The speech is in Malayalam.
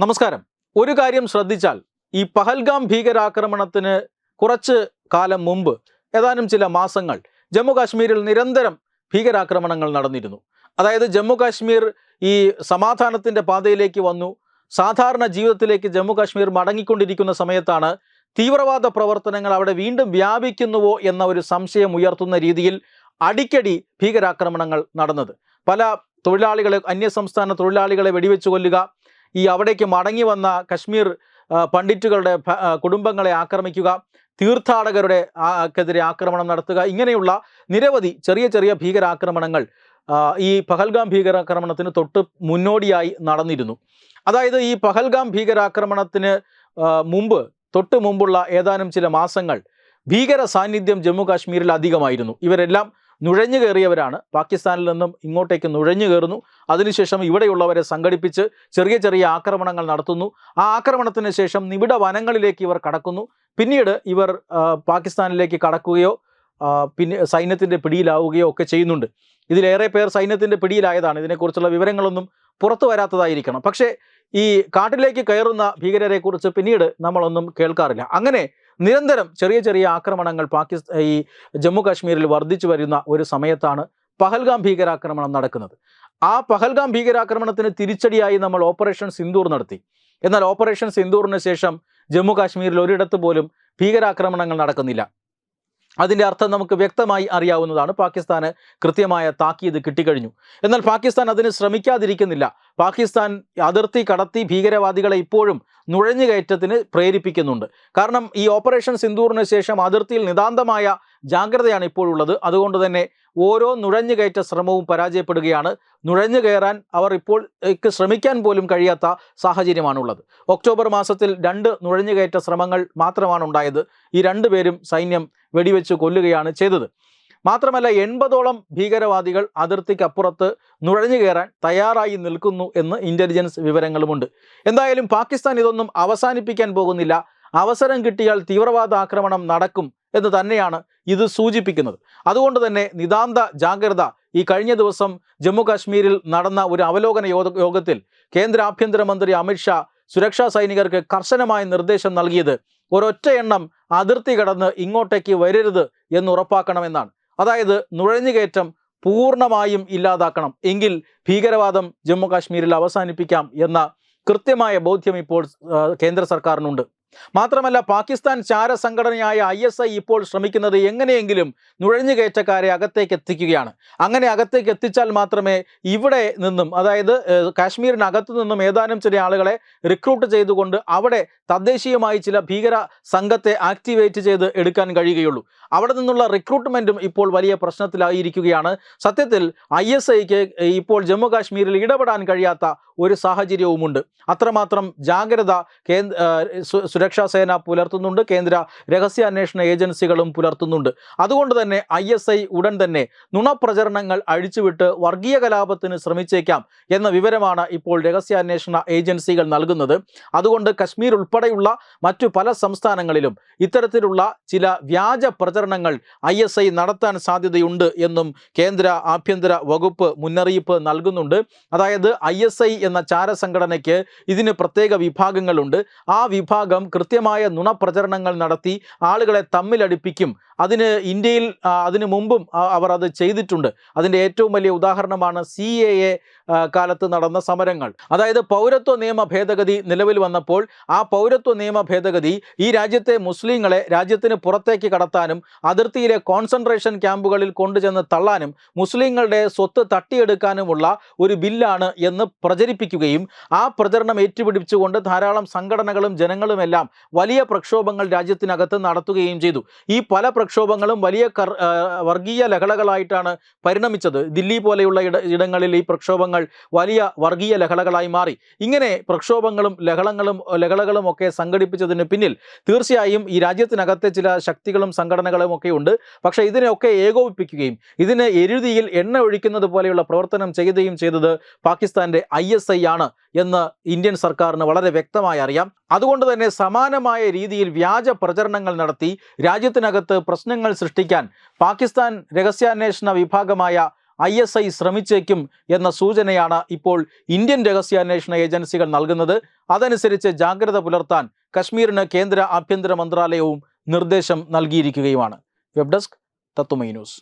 നമസ്കാരം. ഒരു കാര്യം ശ്രദ്ധിച്ചാൽ ഈ പഹൽഗാം ഭീകരാക്രമണത്തിന് കുറച്ച് കാലം മുമ്പ് ഏതാനും ചില മാസങ്ങൾ ജമ്മു കാശ്മീരിൽ നിരന്തരം ഭീകരാക്രമണങ്ങൾ നടന്നിരുന്നു. അതായത് ജമ്മു കാശ്മീർ ഈ സമാധാനത്തിന്റെ പാതയിലേക്ക് വന്നു. സാധാരണ ജീവിതത്തിലേക്ക് ജമ്മു കാശ്മീർ മടങ്ങിക്കൊണ്ടിരിക്കുന്ന സമയത്താണ് തീവ്രവാദ പ്രവർത്തനങ്ങൾ അവിടെ വീണ്ടും വ്യാപിക്കുന്നുവോ എന്ന ഒരു സംശയം ഉയർത്തുന്ന രീതിയിൽ അടിക്കടി ഭീകരാക്രമണങ്ങൾ നടന്നത്. പല തൊഴിലാളികളെ അന്യസംസ്ഥാന തൊഴിലാളികളെ വെടിവെച്ച് കൊല്ലുക ഈ അവിടേക്ക് മടങ്ങി വന്ന കശ്മീർ പണ്ഡിറ്റുകളുടെ കുടുംബങ്ങളെ ആക്രമിക്കുക തീർത്ഥാടകരുടെ ക്കെതിരെ ആക്രമണം നടത്തുക ഇങ്ങനെയുള്ള നിരവധി ചെറിയ ചെറിയ ഭീകരാക്രമണങ്ങൾ ഈ പഹൽഗാം ഭീകരാക്രമണത്തിന് തൊട്ട് മുന്നോടിയായി നടന്നിരുന്നു. അതായത് ഈ പഹൽഗാം ഭീകരാക്രമണത്തിന് മുമ്പ് തൊട്ട് മുമ്പുള്ള ഏതാനും ചില മാസങ്ങൾ ഭീകര സാന്നിധ്യം ജമ്മു കാശ്മീരിൽ അധികമായിരുന്നു. ഇവരെല്ലാം നുഴഞ്ഞു കയറിയവരാണ്. പാകിസ്ഥാനിൽ നിന്നും ഇങ്ങോട്ടേക്ക് നുഴഞ്ഞു കയറുന്നു. അതിനുശേഷം ഇവിടെയുള്ളവരെ സംഘടിപ്പിച്ച് ചെറിയ ചെറിയ ആക്രമണങ്ങൾ നടത്തുന്നു. ആ ആക്രമണത്തിന് ശേഷം നിബിഡ വനങ്ങളിലേക്ക് ഇവർ കടക്കുന്നു. പിന്നീട് ഇവർ പാകിസ്ഥാനിലേക്ക് കടക്കുകയോ പിന്നെ സൈന്യത്തിന്റെ പിടിയിലാവുകയോ ഒക്കെ ചെയ്യുന്നുണ്ട്. ഇതിലേറെ പേർ സൈന്യത്തിന്റെ പിടിയിലായതാണ്. ഇതിനെക്കുറിച്ചുള്ള വിവരങ്ങളൊന്നും പുറത്തു വരാത്തതായിരിക്കണം. പക്ഷേ ഈ കാട്ടിലേക്ക് കയറുന്ന ഭീകരരെക്കുറിച്ച് പിന്നീട് നമ്മളൊന്നും കേൾക്കാറില്ല. അങ്ങനെ നിരന്തരം ചെറിയ ചെറിയ ആക്രമണങ്ങൾ പാകിസ്ഥാൻ ഈ ജമ്മു കാശ്മീരിൽ വർദ്ധിച്ചു വരുന്ന ഒരു സമയത്താണ് പഹൽഗാം ഭീകരാക്രമണം നടക്കുന്നത്. ആ പഹൽഗാം ഭീകരാക്രമണത്തിന് തിരിച്ചടിയായി നമ്മൾ ഓപ്പറേഷൻ സിന്ദൂർ നടത്തി. എന്നാൽ ഓപ്പറേഷൻ സിന്ദൂറിന് ശേഷം ജമ്മു കാശ്മീരിൽ ഒരിടത്ത് പോലും ഭീകരാക്രമണങ്ങൾ നടക്കുന്നില്ല. അതിന്റെ അർത്ഥം നമുക്ക് വ്യക്തമായി അറിയാവുന്നതാണ്. പാകിസ്ഥാന് കൃത്യമായ താക്കീത് കിട്ടിക്കഴിഞ്ഞു. എന്നാൽ പാകിസ്ഥാൻ അതിന് ശ്രമിക്കാതിരിക്കുന്നില്ല. പാകിസ്ഥാൻ അതിർത്തി കടത്തി ഭീകരവാദികളെ ഇപ്പോഴും നുഴഞ്ഞുകയറ്റത്തിന് പ്രേരിപ്പിക്കുന്നുണ്ട്. കാരണം ഈ ഓപ്പറേഷൻ സിന്ദൂറിന് ശേഷം അതിർത്തിയിൽ നിതാന്തമായ ജാഗ്രതയാണ് ഇപ്പോഴുള്ളത്. അതുകൊണ്ട് തന്നെ ഓരോ നുഴഞ്ഞുകയറ്റ ശ്രമവും പരാജയപ്പെടുകയാണ്. നുഴഞ്ഞു കയറാൻ അവർ ഇപ്പോൾ ശ്രമിക്കാൻ പോലും കഴിയാത്ത സാഹചര്യമാണുള്ളത്. ഒക്ടോബർ മാസത്തിൽ രണ്ട് നുഴഞ്ഞുകയറ്റ ശ്രമങ്ങൾ മാത്രമാണ് ഉണ്ടായത് ഈ രണ്ടുപേരും സൈന്യം വെടിവെച്ച് കൊല്ലുകയാണ് ചെയ്തത്. മാത്രമല്ല എൺപതോളം ഭീകരവാദികൾ അതിർത്തിക്കപ്പുറത്ത് നുഴഞ്ഞു കയറാൻ തയ്യാറായി നിൽക്കുന്നു എന്ന് ഇന്റലിജൻസ് വിവരങ്ങളുമുണ്ട്. എന്തായാലും പാകിസ്ഥാൻ ഇതൊന്നും അവസാനിപ്പിക്കാൻ പോകുന്നില്ല. അവസരം കിട്ടിയാൽ തീവ്രവാദ ആക്രമണം നടക്കും. എന്ന് തന്നെയാണ് ഇത് സൂചിപ്പിക്കുന്നത്. അതുകൊണ്ട് തന്നെ നിതാന്ത ജാഗ്രത ഈ കഴിഞ്ഞ ദിവസം ജമ്മു കാശ്മീരിൽ നടന്ന ഒരു അവലോകന യോഗ- യോഗത്തിൽ കേന്ദ്ര ആഭ്യന്തരമന്ത്രി അമിത്ഷാ സുരക്ഷാ സൈനികർക്ക് കർശനമായ നിർദ്ദേശം നൽകിയത് ഒരൊറ്റ എണ്ണം അതിർത്തി കടന്ന് ഇങ്ങോട്ടേക്ക് വരരുത് എന്ന് ഉറപ്പാക്കണമെന്നാണ്. അതായത് നുഴഞ്ഞുകയറ്റം പൂർണമായും ഇല്ലാതാക്കണം. എങ്കിൽ ഭീകരവാദം ജമ്മു കാശ്മീരിൽ അവസാനിപ്പിക്കാം എന്ന കൃത്യമായ ബോധ്യം ഇപ്പോൾ കേന്ദ്ര സർക്കാരിനുണ്ട്. മാത്രമല്ല പാകിസ്ഥാൻ ചാര സംഘടനയായ ഐ എസ് ഐ ഇപ്പോൾ ശ്രമിക്കുന്നത് എങ്ങനെയെങ്കിലും നുഴഞ്ഞുകയറ്റക്കാരെ അകത്തേക്ക് എത്തിക്കുകയാണ്. അങ്ങനെ അകത്തേക്ക് എത്തിച്ചാൽ മാത്രമേ ഇവിടെ നിന്നും അതായത് കാശ്മീരിനകത്തു നിന്നും ഏതാനും ചില ആളുകളെ റിക്രൂട്ട് ചെയ്തുകൊണ്ട് അവിടെ തദ്ദേശീയമായി ചില ഭീകര സംഘത്തെ ആക്ടിവേറ്റ് ചെയ്ത് എടുക്കാൻ കഴിയുകയുള്ളൂ. അവിടെ നിന്നുള്ള റിക്രൂട്ട്മെന്റും ഇപ്പോൾ വലിയ പ്രശ്നത്തിലായിരിക്കുകയാണ്. സത്യത്തിൽ ഐ എസ് ഐക്ക് ഇപ്പോൾ ജമ്മു കാശ്മീരിൽ ഇടപെടാൻ കഴിയാത്ത ഒരു സാഹചര്യവുമുണ്ട്. അത്രമാത്രം ജാഗ്രത കേന്ദ്ര സുരക്ഷാ സേന പുലർത്തുന്നുണ്ട്. കേന്ദ്ര രഹസ്യാന്വേഷണ ഏജൻസികളും പുലർത്തുന്നുണ്ട്. അതുകൊണ്ട് തന്നെ ഐ എസ് ഐ ഉടൻ തന്നെ നുണപ്രചരണങ്ങൾ അഴിച്ചുവിട്ട് വർഗീയ കലാപത്തിന് ശ്രമിച്ചേക്കാം എന്ന വിവരമാണ് ഇപ്പോൾ രഹസ്യാന്വേഷണ ഏജൻസികൾ നൽകുന്നത്. അതുകൊണ്ട് കശ്മീർ ഉൾപ്പെടെയുള്ള മറ്റു പല സംസ്ഥാനങ്ങളിലും ഇത്തരത്തിലുള്ള ചില വ്യാജ പ്രചരണങ്ങൾ ഐ എസ് ഐ നടത്താൻ സാധ്യതയുണ്ട് എന്നും കേന്ദ്ര ആഭ്യന്തര വകുപ്പ് മുന്നറിയിപ്പ് നൽകുന്നുണ്ട്. അതായത് ഐ എസ് ഐ എന്ന ചാരസംഘടനയ്ക്ക് ഇതിന് പ്രത്യേക വിഭാഗങ്ങളുണ്ട്. ആ വിഭാഗം കൃത്യമായ നുണപ്രചരണങ്ങൾ നടത്തി ആളുകളെ തമ്മിലടിപ്പിക്കും. അതിന് ഇന്ത്യയിൽ അതിനു മുമ്പും അവർ അത് ചെയ്തിട്ടുണ്ട്. അതിന്റെ ഏറ്റവും വലിയ ഉദാഹരണമാണ് സി എ എ കാലത്ത് നടന്ന സമരങ്ങൾ. അതായത് പൗരത്വ നിയമ ഭേദഗതി നിലവിൽ വന്നപ്പോൾ ആ പൗരത്വ നിയമ ഭേദഗതി ഈ രാജ്യത്തെ മുസ്ലിങ്ങളെ രാജ്യത്തിന് പുറത്തേക്ക് കടത്താനും അതിർത്തിയിലെ കോൺസെൻട്രേഷൻ ക്യാമ്പുകളിൽ കൊണ്ടുചെന്ന് തള്ളാനും മുസ്ലിങ്ങളുടെ സ്വത്ത് തട്ടിയെടുക്കാനുമുള്ള ഒരു ബില്ലാണ് എന്ന് പ്രചരിപ്പിക്കുകയും ആ പ്രചരണം ഏറ്റുപിടിച്ചുകൊണ്ട് ധാരാളം സംഘടനകളും ജനങ്ങളുമെല്ലാം വലിയ പ്രക്ഷോഭങ്ങൾ രാജ്യത്തിനകത്ത് നടത്തുകയും ചെയ്തു. ഈ പല പ്രക്ഷോഭങ്ങളും വലിയ വർഗീയ ലഹളകളായിട്ടാണ് പരിണമിച്ചത്. ദില്ലി പോലെയുള്ള ഇടങ്ങളിൽ ഈ പ്രക്ഷോഭങ്ങൾ വലിയ വർഗീയ ലഹളകളായി മാറി. ഇങ്ങനെ പ്രക്ഷോഭങ്ങളും ലഹളങ്ങളും ലഹളകളും ഒക്കെ സംഘടിപ്പിച്ചതിന് പിന്നിൽ തീർച്ചയായും ഈ രാജ്യത്തിനകത്തെ ചില ശക്തികളും സംഘടനകളും ഒക്കെ ഉണ്ട്. പക്ഷേ ഇതിനെയൊക്കെ ഏകോപിപ്പിക്കുകയും ഇതിനെ എരുതിയിൽ എണ്ണ ഒഴിക്കുന്നത് പോലെയുള്ള പ്രവർത്തനം ചെയ്യുകയും ചെയ്തത് പാകിസ്ഥാന്റെ ഐ എസ് ഐ ആണ് എന്ന് ഇന്ത്യൻ സർക്കാരിന് വളരെ വ്യക്തമായി അറിയാം. അതുകൊണ്ട് തന്നെ സമാനമായ രീതിയിൽ വ്യാജ പ്രചരണങ്ങൾ നടത്തി രാജ്യത്തിനകത്ത് പ്രശ്നങ്ങൾ സൃഷ്ടിക്കാൻ പാകിസ്ഥാൻ രഹസ്യാന്വേഷണ വിഭാഗമായ ഐ എസ് ഐ ശ്രമിച്ചേക്കും എന്ന സൂചനയാണ് ഇപ്പോൾ ഇന്ത്യൻ രഹസ്യാന്വേഷണ ഏജൻസികൾ നൽകുന്നത്. അതനുസരിച്ച് ജാഗ്രത പുലർത്താൻ കശ്മീരിന് കേന്ദ്ര ആഭ്യന്തര മന്ത്രാലയവും നിർദ്ദേശം നൽകിയിരിക്കുകയുമാണ്. വെബ് ഡെസ്ക് തത്തുമൈ ന്യൂസ്.